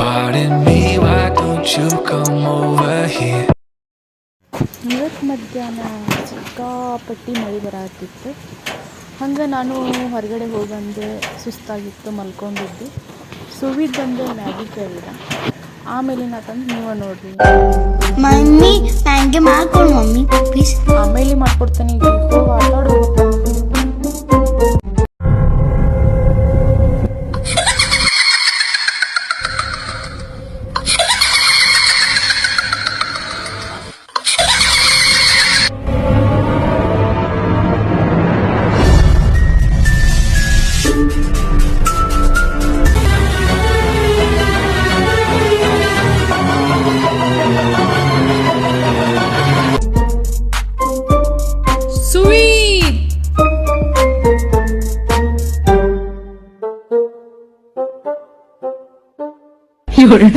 Pardon me, why don't you come over here? ಇವತ್ತು ಮಧ್ಯಾಹ್ನ ಸಿಕ್ಕಾಪಟ್ಟಿ ಮಳೆ ಬರತ್ತಿತ್ತು ಹಂಗೆ ನಾನು ಹೊರಗಡೆ ಹೋಗಂದೆ ಸುಸ್ತಾಗಿತ್ತು ಮಲ್ಕೊಂಡಿದ್ದು. ಸುವಿದ್ ಬಂದು ಮ್ಯಾಗಿ ಕೇಳಿದ. ಆಮೇಲೆ ನಾತಂದು ನೀವು ನೋಡ್ರಿ. ಮಮ್ಮಿ ನನಗೆ ಮಾಡ್ಕೊಡು ಮಮ್ಮಿ ಪ್ಲೀಸ್ ಆಮೇಲೆ ಮಾಡ್ಕೊಡ್ತೇನೆ. ಈಗ ಹೋಗಿ ಆಟಾಡು 有人。